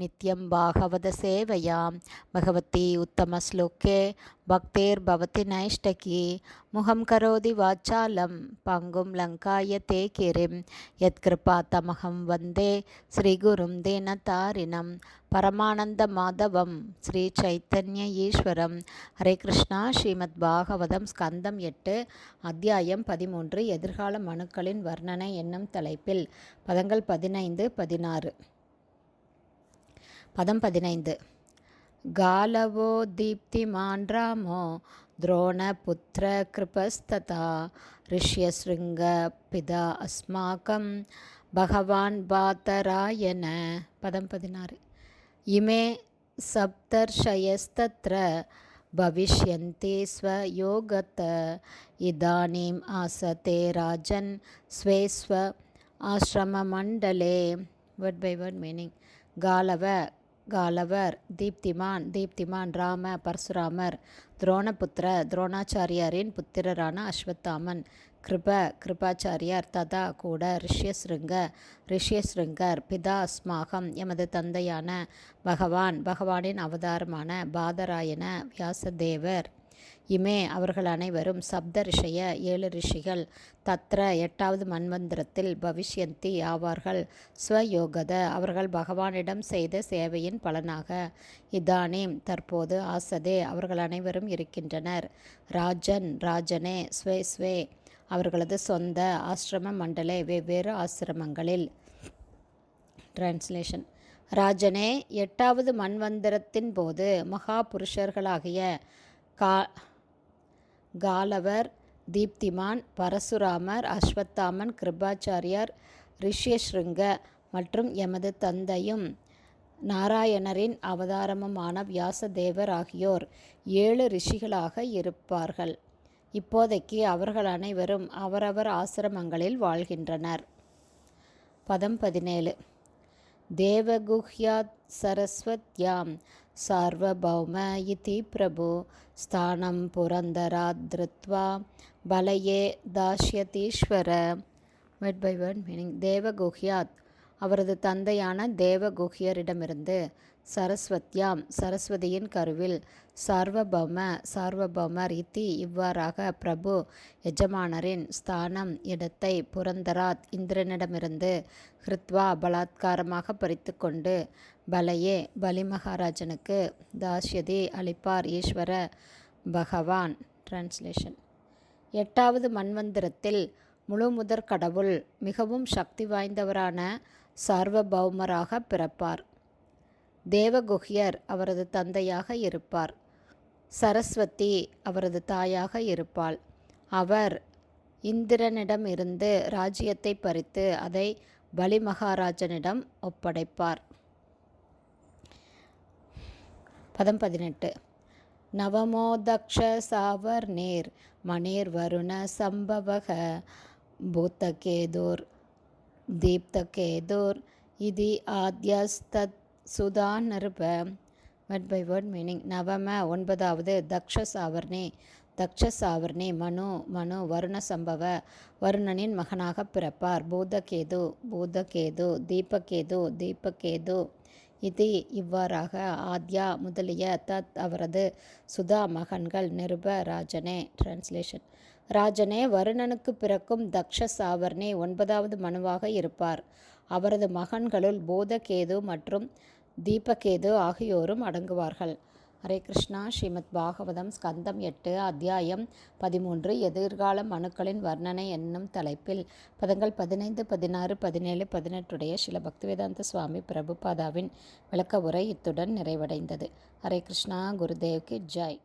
நித்யம் பாகவத சேவையாம். பகவதி உத்தமஸ்லோகே பக்தேர்பவதி நைஷ்டகி முகம் கரோதி வாச்சாலம். பங்கும் லங்காய தே கிரிம் யத்கிருபா தமகம் வந்தே. ஸ்ரீகுரும் தேனதாரிணம் பரமானந்த மாதவம். ஸ்ரீ சைத்தன்ய ஈஸ்வரம். ஹரே கிருஷ்ணா. ஸ்ரீமத் பாகவதம் ஸ்கந்தம் எட்டு அத்தியாயம் பதிமூன்று. எதிர்கால மனுக்களின் வர்ணனை என்னும் தலைப்பில். பதங்கள் பதினைந்து பதினாறு. பதம் பதினைந்து गालवो दीप्तिमान् रामो द्रोणपुत्र कृपस्तथा ऋष्यशृङ्गपिता अस्माकं भगवान् बातरायण पदं पदिनारु इमे सप्तर्षयस्तत्र भविष्यन्ति स्वयोगत इदानीम् आसते राजन् स्वे स्व आश्रममण्डले word by word meaning Galava காலவர் Deeptiman Deeptiman Rama பரசுராமர் துரோணபுத்திர துரோணாச்சாரியாரின் புத்திரரான அஸ்வத்தாமன் கிருப கிருபாச்சாரியார் ததா கூட ரிஷ்யஸ்ருங்க ரிஷ்யஸ்ருங்கர் பிதா அஸ்மாகம் எமது தந்தையான பகவான் பகவானின் அவதாரமான பாதராயண வியாசதேவர். இமே அவர்கள் அனைவரும் சப்த ரிஷய ஏழு ரிஷிகள். தத்ர எட்டாவது மன்வந்திரத்தில் பவிஷ்யந்தி ஆவார்கள். ஸ்வயோகத அவர்கள் பகவானிடம் செய்த சேவையின் பலனாக. இதானேம் தற்போது ஆசதே அவர்கள் அனைவரும் இருக்கின்றனர். ராஜன் ராஜனே ஸ்வே ஸ்வே அவர்களது சொந்த ஆசிரம மண்டலே வெவ்வேறு ஆசிரமங்களில். டிரான்ஸ்லேஷன் ராஜனே எட்டாவது மன்வந்திரத்தின் போது மகா புருஷர்களாகிய கா காலவர் தீப்திமான் பரசுராமர் அஸ்வத்தாமன் கிருபாச்சாரியார் ரிஷ்யஸ்ருங்க மற்றும் எமது தந்தையும் நாராயணரின் அவதாரமுமான வியாசதேவர் ஆகியோர் ஏழு ரிஷிகளாக இருப்பார்கள். இப்போதைக்கு அவர்கள் அனைவரும் அவரவர் ஆசிரமங்களில் வாழ்கின்றனர். பதம் பதினேழு. देवगुह्यात् सरस्वत्यां सार्वभौम इति प्रभो स्थानं पुरन्दरात् धृत्वा बलये दास्यतीश्वर वेट् बै वर्ड् मीनिङ्ग् देवगुह्यात् அவரது தந்தையான தேவகுஹ்யரிடமிருந்து சரஸ்வத்யாம் சரஸ்வதியின் கருவில் சார்வபௌம சார்வபௌமர் இத்தி இவ்வாறாக பிரபு எஜமானரின் ஸ்தானம் இடத்தை புரந்தராத் இந்திரனிடமிருந்து ஹிருத்வா பலாத்காரமாக பறித்து கொண்டு பலையே பலிமகாராஜனுக்கு தாஷ்யதி அளிப்பார் ஈஸ்வர பகவான். டிரான்ஸ்லேஷன் எட்டாவது மன்வந்திரத்தில் முழு முதற் கடவுள் மிகவும் சக்தி வாய்ந்தவரான சார்வபௌமராக பிறப்பார். தேவகுஹ்யர் அவரது தந்தையாக இருப்பார். சரஸ்வதி அவரது தாயாக இருப்பாள். அவர் இந்திரனிடம் இருந்து ராஜ்யத்தை பறித்து அதை பலிமகாராஜனிடம் ஒப்படைப்பார். பதம் பதினெட்டு. நவமோதக்ஷ சாவர் நேர் மணிர் வருண சம்பவக பூத்தகேதோர் தீப்தகேதோர் இது ஆத்யஸ்தத் சுதா நருப. வட் பை வேர்ட் மீனிங் நவம ஒன்பதாவது தக்ஷ சாவர்ணி. தக்ஷ சாவர்ணே மனு மனு வருண சம்பவ. வருணனின் மகனாக பிறப்பார். பூதகேது பூதகேது தீபகேது தீபகேது. இது இவ்வாறாக ஆத்யா முதலிய தத் அவரது சுதா மகன்கள் நிருப ராஜனே. டிரான்ஸ்லேஷன் ராஜனே வருணனுக்கு பிறக்கும் தக்ஷ சாவர்ணே ஒன்பதாவது மனுவாக இருப்பார். அவரது மகன்களுள் போதகேது மற்றும் தீபகேது ஆகியோரும் அடங்குவார்கள். ஹரே கிருஷ்ணா. ஸ்ரீமத் பாகவதம் ஸ்கந்தம் எட்டு அத்தியாயம் பதிமூன்று. எதிர்கால மனுக்களின் வர்ணனை என்னும் தலைப்பில் பதங்கள் பதினைந்து பதினாறு பதினேழு பதினெட்டுடைய சில பக்திவேதாந்த சுவாமி பிரபுபாதாவின் விளக்க உரை இத்துடன் நிறைவடைந்தது. ஹரே கிருஷ்ணா. குருதேவ்கி. ஜாய்.